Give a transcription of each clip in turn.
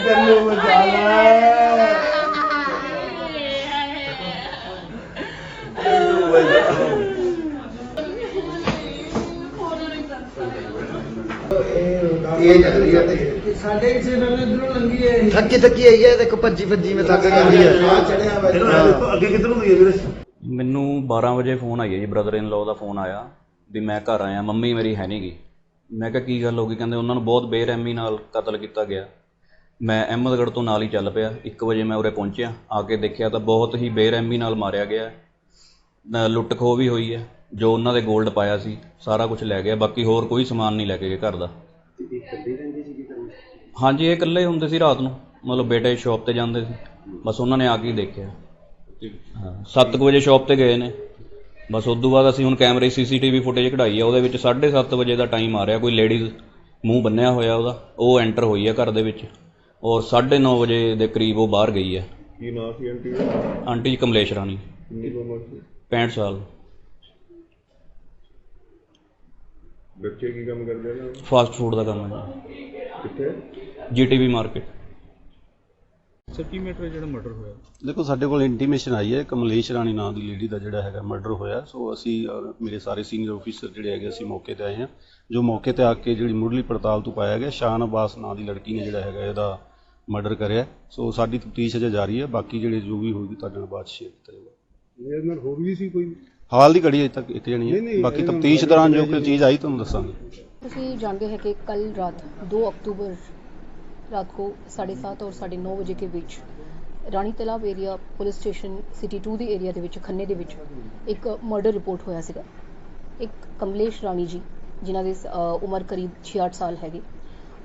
ਤੈਨੂੰ ਬਚਾਲਾ ਤੈਨੂੰ ਬਚਾਲਾ ਇਹ ਚੱਲ ਹੈ ਤੇ ਸਾਡੇ ਕਿਸੇ ਨਾਲ ਇਧਰੋਂ ਲੰਗੀ ਹੈ ਥੱਕੀ ਥੱਕੀ ਆਈ ਹੈ ਦੇਖੋ ਭੱਜੀ ਭੱਜੀ ਮੈਂ ਥੱਕ ਜਾਂਦੀ ਹੈ ਚੜਿਆ ਵਾ ਇਹਨੂੰ ਅੱਗੇ ਕਿੱਧਰ ਨੂੰ ਗਈ ਹੈ ਵੀਰੇ ਮੈਨੂੰ 12 ਵਜੇ ਫੋਨ ਆਈ ਹੈ ਜੀ ਬ੍ਰਦਰ ਇਨ ਲਾਅ ਦਾ ਫੋਨ ਆਇਆ ਵੀ ਮੈਂ ਘਰ ਆਇਆ, ਮੰਮੀ ਮੇਰੀ ਹੈ ਨਹੀਂਗੀ ਮੈਂ ਕਿਹਾ ਕੀ ਗੱਲ ਹੋ ਗਈ? ਕਹਿੰਦੇ ਉਹਨਾਂ ਨੂੰ ਬਹੁਤ ਬੇਰਹਿਮੀ ਨਾਲ ਕਤਲ ਕੀਤਾ ਗਿਆ। ਮੈਂ ਅਹਿਮਦਗੜ੍ਹ ਤੋਂ ਨਾਲ ਹੀ ਚੱਲ ਪਿਆ। 1 ਵਜੇ ਮੈਂ ਉਰੇ ਪਹੁੰਚਿਆ। ਆ ਕੇ ਦੇਖਿਆ ਤਾਂ ਬਹੁਤ ਹੀ ਬੇਰਹਿਮੀ ਨਾਲ ਮਾਰਿਆ ਗਿਆ। ਲੁੱਟ ਖੋਹ ਵੀ ਹੋਈ ਹੈ। ਜੋ ਉਹਨਾਂ ਦੇ 골ਡ ਪਾਇਆ ਸੀ ਸਾਰਾ ਕੁਝ ਲੈ ਗਿਆ। ਬਾਕੀ ਹੋਰ ਕੋਈ ਸਮਾਨ ਨਹੀਂ ਲੈ ਕੇ ਗਏ ਘਰ ਦਾ। ਹਾਂਜੀ ਇਹ ਇਕੱਲੇ ਹੁੰਦੇ ਸੀ ਰਾਤ ਨੂੰ। ਮਤਲਬ ਬੇਟੇ ਸ਼ਾਪ ਤੇ ਜਾਂਦੇ ਸੀ। ਬਸ ਉਹਨਾਂ ਨੇ ਆ ਕੇ ਹੀ ਦੇਖਿਆ। ਹਾਂ 7 ਵਜੇ ਸ਼ਾਪ ਤੇ ਗਏ ਨੇ। ਬਸ ਉਸ ਤੋਂ ਬਾਅਦ ਅਸੀਂ ਹੁਣ ਕੈਮਰੇ ਸੀਸੀਟੀਵੀ ਫੁਟੇਜ ਕਢਾਈ ਆ ਉਹਦੇ ਵਿੱਚ 7:30 ਵਜੇ ਦਾ ਟਾਈਮ ਆ ਰਿਹਾ ਕੋਈ ਲੇਡੀਜ਼ ਮੂੰਹ ਬੰਨਿਆ ਹੋਇਆ ਉਹਦਾ ਉਹ ਐਂਟਰ ਹੋਈ ਹੈ ਘਰ ਦੇ ਵਿੱਚ ਔਰ 9:30 ਵਜੇ ਦੇ ਕਰੀਬ ਉਹ ਬਾਹਰ ਗਈ ਹੈ ਕੀ ਨਾਂ ਸੀ ਆਂਟੀ ਦਾ? ਆਂਟੀ ਜੀ ਕਮਲੇਸ਼ ਰਾਣੀ। ਕਿੰਨੀ ਕੁ ਉਮਰ ਸੀ? 65 ਸਾਲ। ਬੱਚੇ ਕੀ ਕੰਮ ਕਰਦੇ ਨੇ? ਫਾਸਟ ਫੂਡ ਦਾ ਕੰਮ ਹੈ ਕਿੱਥੇ? ਜੀਟੀਵੀ ਮਾਰਕੀਟ ਸਰ ਕੀ ਮਰਡਰ ਹੋਇਆ। ਦੇਖੋ ਸਾਡੇ ਕੋਲ ਇੰਟੀਮੇਸ਼ਨ ਆਈ ਹੈ ਕਮਲੇਸ਼ ਰਾਣੀ ਨਾਂ ਦੀ ਲੇਡੀ ਦਾ ਜਿਹੜਾ ਹੈਗਾ ਮਰਡਰ ਹੋਇਆ। ਸੋ ਅਸੀਂ ਔਰ ਮੇਰੇ ਸਾਰੇ ਸੀਨੀਅਰ ਅਫੀਸਰ ਜਿਹੜੇ ਹੈਗੇ ਅਸੀਂ ਮੌਕੇ ਤੇ ਆਏ ਹਾਂ। ਜੋ ਮੌਕੇ ਤੇ ਆ ਕੇ ਜਿਹੜੀ ਮੁੱਢਲੀ ਪੜਤਾਲ ਤੋਂ ਪਾਇਆ ਗਿਆ ਸ਼ਾਨ ਅਬਾਸ ਨਾਂ ਦੀ ਲੜਕੀ ਨੇ ਜਿਹੜਾ ਹੈਗਾ ਇਹਦਾ ਮਰਡਰ ਕਰਿਆ। ਸੋ ਸਾਡੀ ਤਫਤੀਸ਼ ਅਜੇ ਜਾਰੀ ਹੈ। ਬਾਕੀ ਜਿਹੜੇ ਜੋ ਵੀ ਹੋਊਗੀ ਤੁਹਾਡੇ ਨਾਲ ਬਾਅਦ ਸ਼ੇਅਰ ਕੀਤਾ ਇਹਦੇ ਨਾਲ ਹੋਰ ਵੀ ਸੀ ਕੋਈ? ਹਾਲ ਦੀ ਘੜੀ ਅਜੇ ਤੱਕ ਇੱਕ ਜਣੀ ਹੈ। ਬਾਕੀ ਤਫਤੀਸ਼ ਦੌਰਾਨ ਜੋ ਕੋਈ ਚੀਜ਼ ਆਈ ਤੁਹਾਨੂੰ ਦੱਸਾਂਗੇ। ਤੁਸੀਂ ਜਾਣਦੇ ਹੋ ਕਿ ਕੱਲ ਰਾਤ 2 ਅਕਤੂਬਰ रात को साढ़े सात और साढ़े नौ बजे के बीच ਰਾਣੀ ਤਲਾਬ ਏਰੀਆ ਪੁਲਿਸ ਸਟੇਸ਼ਨ ਸਿਟੀ 2 ਦੇ ਏਰੀਆ ਦੇ ਵਿੱਚ ਖੰਨੇ ਦੇ ਵਿੱਚ ਇੱਕ ਮਰਡਰ ਰਿਪੋਰਟ ਹੋਇਆ ਸੀਗਾ ਇੱਕ ਕਮਲੇਸ਼ ਰਾਣੀ ਜੀ ਜਿਨ੍ਹਾਂ ਦੀ ਅ, ਉਮਰ ਕਰੀਬ 68 ਸਾਲ ਹੈਗੀ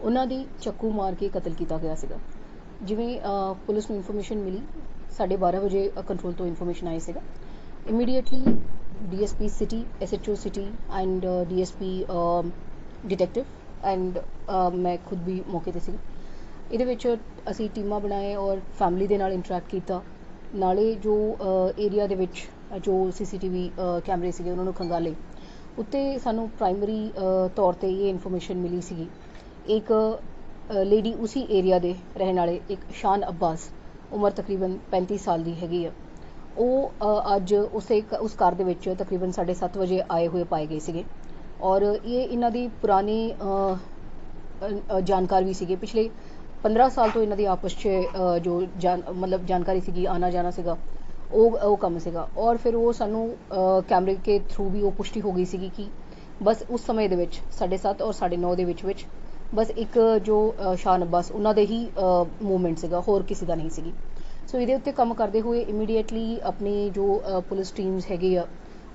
ਉਹਨਾਂ ਦੀ ਚੱਕੂ ਮਾਰ ਕੇ ਕਤਲ ਕੀਤਾ ਗਿਆ ਸੀਗਾ ਜਿਵੇਂ ਅ, ਪੁਲਿਸ ਨੂੰ ਇਨਫੋਰਮੇਸ਼ਨ ਮਿਲੀ 12:30 ਵਜੇ ਕੰਟਰੋਲ ਤੋਂ ਇਨਫੋਰਮੇਸ਼ਨ ਆਈ ਸੀਗਾ immediately DSP city SHO city and DSP detective and ਮੈਂ ਖੁਦ ਵੀ ਮੌਕੇ ਤੇ ਸੀ ਇਹਦੇ ਵਿੱਚ ਅਸੀਂ ਟੀਮਾਂ ਬਣਾਏ ਔਰ ਫੈਮਿਲੀ ਦੇ ਨਾਲ ਇੰਟਰੈਕਟ ਕੀਤਾ। ਨਾਲੇ ਜੋ ਏਰੀਆ ਦੇ ਵਿੱਚ ਅ, ਜੋ ਸੀਸੀਟੀਵੀ ਕੈਮਰੇ ਸੀਗੇ ਉਹਨਾਂ ਨੂੰ ਖੰਗਾਲੇ। ਉੱਤੇ ਸਾਨੂੰ ਪ੍ਰਾਇਮਰੀ ਤੌਰ ਤੇ ਇਹ ਇਨਫੋਰਮੇਸ਼ਨ ਮਿਲੀ ਸੀਗੀ। ਇੱਕ ਲੇਡੀ ਉਸੇ ਏਰੀਆ ਦੇ ਰਹਿਣ ਵਾਲੇ ਇੱਕ ਸ਼ਾਨ ਅબ્ਬਾਸ ਉਮਰ ਤਕਰੀਬਨ 35 ਸਾਲ ਦੀ ਹੈਗੀ ਆ। ਉਹ ਅੱਜ ਉਸੇ ਕ- ਉਸ ਕਾਰ ਦੇ ਵਿੱਚ ਤਕਰੀਬਨ 7:30 ਵਜੇ ਆਏ ਹੋਏ ਪਾਏ ਗਏ ਸੀਗੇ। ਔਰ ਇਹ ਇਹਨਾਂ ਦੀ ਪੁਰਾਣੀ ਜਾਣਕਾਰ ਵੀ ਸੀਗੇ। ਪਿਛਲੇ 15 ਸਾਲ ਤੋਂ ਇਹਨਾਂ ਦੀ ਆਪਸ 'ਚ ਜੋ ਜਾਣ ਮਤਲਬ ਜਾਣਕਾਰੀ ਸੀਗੀ, ਆਣਾ ਜਾਣਾ ਸੀਗਾ, ਉਹ ਉਹ ਕੰਮ ਸੀਗਾ। ਔਰ ਫਿਰ ਉਹ ਸਾਨੂੰ ਕੈਮਰੇ ਕੇ ਥਰੂ ਵੀ ਉਹ ਪੁਸ਼ਟੀ ਹੋ ਗਈ ਸੀਗੀ ਕਿ ਬਸ ਉਸ ਸਮੇਂ ਦੇ ਵਿੱਚ 7:30 ਔਰ 9:30 ਦੇ ਵਿੱਚ ਵਿੱਚ, ਬਸ ਇੱਕ ਜੋ ਸ਼ਾਨ ਅબ્ਬਾਸ ਉਹਨਾਂ ਦੇ ਹੀ ਮੂਵਮੈਂਟ ਸੀਗਾ, ਹੋਰ ਕਿਸੇ ਦਾ ਨਹੀਂ ਸੀਗੀ। ਸੋ ਇਹਦੇ ਉੱਤੇ ਕੰਮ ਕਰਦੇ ਹੋਏ ਇਮੀਡੀਏਟਲੀ ਆਪਣੀ ਜੋ ਪੁਲਿਸ ਟੀਮਸ ਹੈਗੇ ਆ,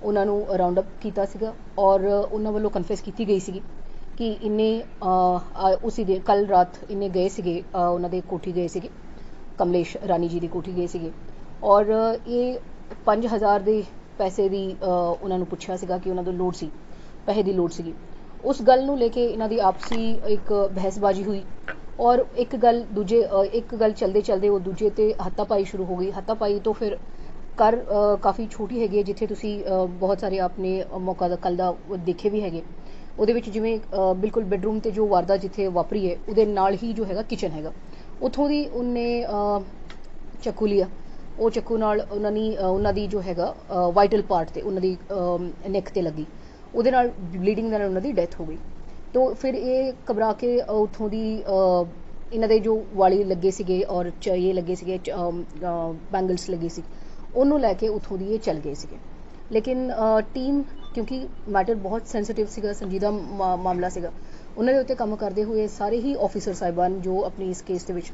ਉਹਨਾਂ ਨੂੰ ਰਾਉਂਡ ਅਪ ਕੀਤਾ ਸੀਗਾ, ਔਰ ਉਹਨਾਂ ਵੱਲੋਂ ਕਨਫੈਸ ਕੀਤੀ ਗਈ ਸੀਗੀ। ਕਿ ਇੰਨੇ ਅ, ਆ, ਦੇ ਕੱਲ ਰਾਤ ਇੰਨੇ ਗਏ ਸੀਗੇ ਉਹਨਾਂ ਦੇ ਕੋਠੀ ਗਏ ਸੀਗੇ ਕਮਲੇਸ਼ ਰਾਣੀ ਜੀ ਦੀ ਕੋਠੀ ਗਏ ਸੀਗੇ। ਔਰ ਇਹ 5000 ਦੇ ਪੈਸੇ ਦੀ ਉਹਨਾਂ ਨੂੰ ਪੁੱਛਿਆ ਸੀਗਾ ਕਿ ਉਹਨਾਂ ਤੋਂ ਲੋੜ ਸੀ ਪੈਸੇ ਦੀ ਲੋੜ ਸੀਗੀ। ਉਸ ਗੱਲ ਨੂੰ ਲੈ ਕੇ ਇਹਨਾਂ ਦੀ ਆਪਸੀ ਇੱਕ ਬਹਿਸਬਾਜ਼ੀ ਹੋਈ। ਔਰ ਇੱਕ ਗੱਲ ਦੂਜੇ ਇੱਕ ਗੱਲ ਚਲਦੇ ਚਲਦੇ ਉਹ ਦੂਜੇ ਤੇ ਹੱਤਾਪਾਈ ਸ਼ੁਰੂ ਹੋ ਗਈ। ਹੱਤਾਪਾਈ ਤੋਂ ਫਿਰ ਕਰ ਕਾਫੀ ਛੋਟੀ ਹੈਗੀ ਹੈ ਜਿੱਥੇ ਤੁਸੀਂ ਬਹੁਤ ਸਾਰੇ ਆਪਣੇ ਮੌਕਾ ਦਾ ਕੱਲ ਦਾ ਦੇਖੇ ਵੀ ਹੈਗੇ। ਉਹਦੇ ਵਿੱਚ ਜਿਵੇਂ ਬਿਲਕੁਲ ਬੈੱਡਰੂਮ ਤੇ ਜੋ ਵਾਰਦਾਤ ਜਿੱਥੇ ਵਾਪਰੀ ਹੈ, ਉਹਦੇ ਨਾਲ ਹੀ ਜੋ ਹੈਗਾ ਕਿਚਨ ਹੈਗਾ। ਉੱਥੋਂ ਦੀ ਉਹਨੇ ਚੱਕੂ ਲਿਆ। ਉਹ ਚੱਕੂ ਨਾਲ ਉਹਨਾਂ ਨੇ ਉਹਨਾਂ ਦੀ ਜੋ ਹੈਗਾ ਵਾਈਟਲ ਪਾਰਟ ਤੇ ਉਹਨਾਂ ਦੀ ਨੈਕ ਤੇ ਲੱਗੀ। ਉਹਦੇ ਨਾਲ ਬਲੀਡਿੰਗ ਨਾਲ ਉਹਨਾਂ ਦੀ ਡੈਥ ਹੋ ਗਈ। ਤੋਂ ਫਿਰ ਇਹ ਘਬਰਾ ਕੇ ਉੱਥੋਂ ਦੀ ਇਹਨਾਂ ਦੇ ਜੋ ਵਾਲੀ ਲੱਗੇ ਸੀਗੇ ਔਰ ਇਹ ਲੱਗੇ ਸੀਗੇ ਬੈਂਗਲਸ ਲੱਗੇ ਸੀ, ਉਹਨੂੰ ਲੈ ਕੇ ਉੱਥੋਂ ਦੀ ਇਹ ਚੱਲ ਗਏ ਸੀਗੇ। ਲੇਕਿਨ ਟੀਮ ਕਿਉਂਕਿ ਮੈਟਰ ਬਹੁਤ ਸੈਂਸਿਟਿਵ ਸੀਗਾ ਸੰਜੀਦਾ ਮਾਮਲਾ ਸੀਗਾ ਉਹਨਾਂ ਦੇ ਉੱਤੇ ਕੰਮ ਕਰਦੇ ਹੋਏ ਸਾਰੇ ਹੀ ਆਫੀਸਰ ਸਾਹਿਬਾਨ ਜੋ ਆਪਣੀ ਇਸ ਕੇਸ ਦੇ ਵਿੱਚ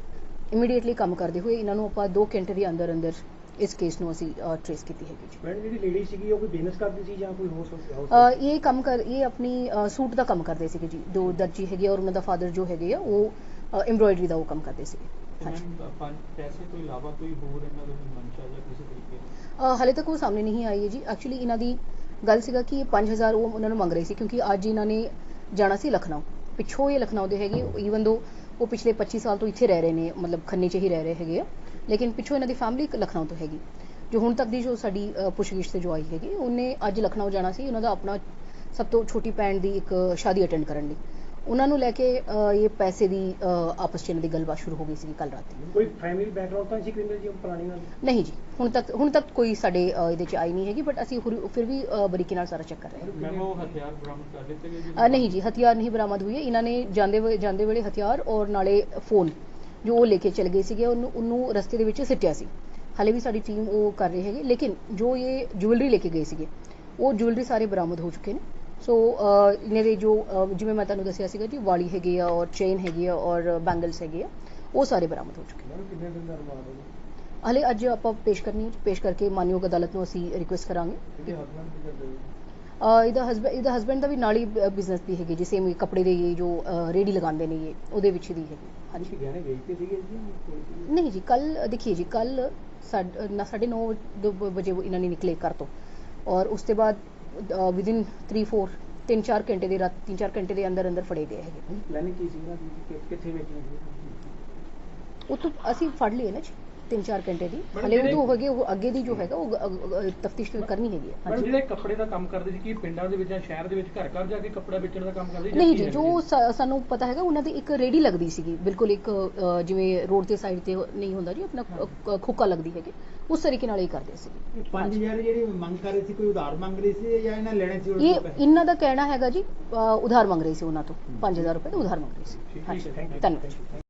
ਇਮੀਡੀਏਟਲੀ ਕੰਮ ਕਰਦੇ ਹੋਏ ਇਹਨਾਂ ਨੂੰ ਆਪਾਂ 2 ਘੰਟੇ ਦੇ ਅੰਦਰ ਅੰਦਰ ਇਸ ਕੇਸ ਨੂੰ ਅਸੀਂ ਟ੍ਰੇਸ ਕੀਤੀ ਹੈਗੀ ਜੀ ਮੈਡਮ ਜਿਹੜੀ ਲੇਡੀ ਸੀਗੀ ਉਹ ਕੋਈ ਬਿਜ਼ਨਸ ਕਰਦੀ ਸੀ ਜਾਂ ਕੋਈ ਹੋਰ ਇਹ ਕੰਮ ਕਰ ਇਹ ਆਪਣੀ ਸੂਟ ਦਾ ਕੰਮ ਕਰਦੇ ਸੀਗੇ ਜੀ ਦੋ ਦਰਜੀ ਹੈਗੇ ਔਰ ਉਹਨਾਂ ਦਾ ਫਾਦਰ ਜੋ ਹੈਗੇ ਆ ਉਹ ਐਮਬ੍ਰੋਇਡਰੀ ਦਾ ਉਹ ਕੰਮ ਕਰਦੇ ਸੀਗੇ ਪੈਸੇ ਤੋਂ ਇਲਾਵਾ ਕੋਈ ਹੋਰ ਇਹਨਾਂ ਦਾ ਕੋਈ ਮਨਸ਼ਾ ਜਾਂ ਕਿਸੇ ਤਰੀਕੇ ਅ, ਹਾਲੇ ਤੱਕ ਉਹ ਸਾਹਮਣੇ ਨਹੀਂ ਆਈ ਹੈ ਜੀ। ਐਕਚੁਅਲੀ ਇਹਨਾਂ ਦੀ ਗੱਲ ਸੀਗਾ ਕਿ ਇਹ 5000 ਉਹ ਉਹਨਾਂ ਨੂੰ ਮੰਗ ਰਹੇ ਸੀ ਕਿਉਂਕਿ ਅੱਜ ਇਹਨਾਂ ਨੇ ਜਾਣਾ ਸੀ ਲਖਨਊ। ਪਿੱਛੋਂ ਇਹ ਲਖਨਊ ਦੇ ਹੈਗੇ ਈਵਨ ਦੋ ਉਹ ਪਿਛਲੇ 25 ਸਾਲ ਤੋਂ ਇੱਥੇ ਰਹਿ ਰਹੇ ਨੇ ਮਤਲਬ ਖੰਨੇ 'ਚ ਹੀ ਰਹਿ ਰਹੇ ਹੈਗੇ ਆ। ਲੇਕਿਨ ਪਿੱਛੋਂ ਇਹਨਾਂ ਦੀ ਫੈਮਿਲੀ ਲਖਨਊ ਤੋਂ ਹੈਗੀ। ਜੋ ਹੁਣ ਤੱਕ ਦੀ ਜੋ ਸਾਡੀ ਪੁੱਛਗਿੱਛ ਤੇ ਜੋ ਆਈ ਹੈਗੀ ਉਹਨੇ ਅੱਜ ਲਖਨਊ ਜਾਣਾ ਸੀ। ਉਹਨਾਂ ਦਾ ਆਪਣਾ ਸਭ ਤੋਂ ਛੋਟੀ ਭੈਣ ਦੀ ਇੱਕ ਸ਼ਾਦੀ ਅਟੈਂਡ ਕਰਨ ਲਈ। ਉਹਨਾਂ ਨੂੰ ਲੈ ਕੇ ਇਹ ਪੈਸੇ ਦੀ ਆਪਸ 'ਚ ਇਹਨਾਂ ਦੀ ਗੱਲਬਾਤ ਸ਼ੁਰੂ ਹੋ ਗਈ ਸੀ ਕੱਲ ਰਾਤੀ ਕੋਈ ਫੈਮਿਲੀ ਬੈਕਗ੍ਰਾਉਂਡ ਤਾਂ ਨਹੀਂ ਸੀ ਕ੍ਰਿਮੀਨਲ ਜੀ ਪੁਰਾਣੀ ਨਾਲ ਨਹੀਂ ਜੀ ਹੁਣ ਤੱਕ ਹੁਣ ਤੱਕ ਕੋਈ ਸਾਡੇ ਇਹਦੇ 'ਚ ਆਈ ਨਹੀਂ ਹੈਗੀ ਬਟ ਅਸੀਂ ਫਿਰ ਵੀ ਬਰੀਕੀ ਨਾਲ ਸਾਰਾ ਚੈੱਕ ਕਰ ਰਹੇ ਹਾਂ। ਮੈਂ ਉਹ ਹਥਿਆਰ ਬਰਾਮਦ ਕਰ ਲਿੱਤੇ ਗਏ ਜੀ? ਨਹੀਂ ਜੀ ਹਥਿਆਰ ਨਹੀਂ ਬਰਾਮਦ ਹੋਈ ਹੈ। ਇਹਨਾਂ ਨੇ ਜਾਂਦੇ ਵੇ- ਜਾਂਦੇ ਵੇਲੇ ਹਥਿਆਰ ਔਰ ਨਾਲੇ ਫੋਨ ਜੋ ਉਹ ਲੈ ਕੇ ਚਲੇ ਗਏ ਸੀਗੇ ਉਹਨੂੰ ਉਹਨੂੰ ਰਸਤੇ ਦੇ ਵਿੱਚ ਸਿੱਟਿਆ ਸੀ। ਹਾਲੇ ਵੀ ਸਾਡੀ ਟੀਮ ਉਹ ਕਰ ਰਹੀ ਹੈਗੀ ਲੇਕਿਨ ਜੋ ਇਹ ਜੁਐਲਰੀ ਲੈ ਕੇ ਗਏ ਸੀਗੇ ਉਹ ਜੁਐਲਰੀ ਸਾਰੇ ਬਰਾਮਦ ਹੋ ਚੁੱਕੇ ਨੇ। ਸੋ ਇਹਨਾਂ ਦੇ ਜੋ ਜਿਵੇਂ ਮੈਂ ਤੁਹਾਨੂੰ ਦੱਸਿਆ ਸੀਗਾ ਜੀ ਵਾਲੀ ਹੈਗੀ ਆ ਔਰ ਚੇਨ ਹੈਗੀ ਆ ਔਰ ਬੈਂਗਲਸ ਹੈਗੇ ਆ ਉਹ ਸਾਰੇ ਬਰਾਮਦ ਹੋ ਚੁੱਕੇ ਨੇ। ਕਿੰਨੇ ਦਿਨ ਦਾ ਰਿਮਾਂਡ ਹੈ ਹਾਲੇ ਅੱਜ ਆਪਾਂ ਪੇਸ਼ ਕਰਨੀ ਪੇਸ਼ ਕਰਕੇ ਮਾਨਯੋਗ ਅਦਾਲਤ ਨੂੰ ਅਸੀਂ ਰਿਕੁਐਸਟ ਕਰਾਂਗੇ। ਇਹਦੇ ਜੀ ਹਸਬੈਂਡ ਇਹਦਾ ਹਸਬੈਂਡ ਦਾ ਵੀ ਨਾਲ ਹੀ ਬਿਜ਼ਨਸ ਦੀ ਹੈਗੀ ਜਿਵੇਂ ਸੇਮ ਕੱਪੜੇ ਦੇ ਜੋ ਰੇਹੜੀ ਲਗਾਉਂਦੇ ਨੇ ਇਹ ਉਹਦੇ ਵਿੱਚ ਦੀ ਹੈਗੀ। ਹਾਂਜੀ। ਗਹਿਣੇ ਵੇਚਦੇ ਸੀਗੇ ਜੀ? ਨਹੀਂ ਜੀ ਕੱਲ ਦੇਖੀਏ ਜੀ ਕੱਲ ਸਾਢੇ ਨੌ ਵਜੇ ਉਹ ਇਹਨਾਂ ਨੇ ਨਿਕਲੇ ਘਰ ਤੋਂ। ਔਰ ਉਸ ਤੋਂ ਬਾਅਦ ਵਿਦਿਨ 3 4 ਤਿੰਨ ਚਾਰ ਘੰਟੇ ਦੇ ਰਾਤ ਤਿੰਨ ਚਾਰ ਘੰਟੇ ਦੇ ਅੰਦਰ ਅੰਦਰ ਫੜੇ ਗਏ ਹੈਗੇ ਪਲੈਨਿੰਗ ਕੀ ਸੀ ਨਾ ਕਿ ਕਿੱਥੇ ਵੇਚਣੀ ਸੀ? ਉਹ ਤੋਂ ਅਸੀਂ ਫੜ ਲਏ ਨਾ ਜੀ। ਤਿੰਨ ਚਾਰ ਘੰਟੇ ਦੀ। ਹਲੇ ਉਹ ਤੋਂ ਹੈਗੇ ਉਹ ਅੱਗੇ ਦੀ ਜੋ ਹੈਗਾ ਉਹ ਤਫਤੀਸ਼ ਕਰਨੀ ਹੈਗੀ ਹੈ। ਹਾਂਜੀ। ਜਿਹੜੇ ਕੱਪੜੇ ਦਾ ਕੰਮ ਕਰਦੇ ਸੀ ਕੀ ਪਿੰਡਾਂ ਦੇ ਵਿੱਚ ਜਾਂ ਸ਼ਹਿਰ ਦੇ ਵਿੱਚ ਘਰ ਘਰ ਜਾ ਕੇ ਕੱਪੜਾ ਵੇਚਣ ਦਾ ਕੰਮ ਕਰਦੇ ਸੀ ਨਹੀਂ ਜੀ ਹੈ ਸਾਨੂੰ ਪਤਾ ਹੈਗਾ ਉਹਨਾਂ ਦੀ ਇੱਕ ਰੇੜੀ ਲੱਗਦੀ ਸੀਗੀ। ਬਿਲਕੁਲ ਇੱਕ ਜਿਵੇਂ ਰੋਡ ਦੇ ਸਾਈਡ ਤੇ ਨਹੀਂ ਹੁੰਦਾ ਜੀ ਆਪਣਾ ਖੋਕਾ ਲੱਗਦੀ ਹੈਗੀ। ਉਸ ਤਰੀਕੇ ਨਾਲ ਇਹ ਕਰਦੇ ਸੀ। 5000 ਜਿਹੜੀ ਮੰਗ ਕਰ ਰਹੀ ਸੀ ਕੋਈ ਉਧਾਰ ਮੰਗ ਰਹੀ ਸੀ ਜਾਂ ਇਹਨਾਂ ਲੈਣੇ ਸੀ ਇਹ? ਇਹਨਾਂ ਦਾ ਕਹਿਣਾ ਹੈਗਾ ਜੀ ਉਧਾਰ ਮੰਗ ਰਹੇ ਸੀ ਉਹਨਾਂ ਤੋਂ। 5000 ਰੁਪਏ ਦਾ ਉਧਾਰ ਮੰਗ ਰਹੇ ਸੀ। ਹੈ, ਹਾਂਜੀ। thank you. ਧੰਨਵਾਦ।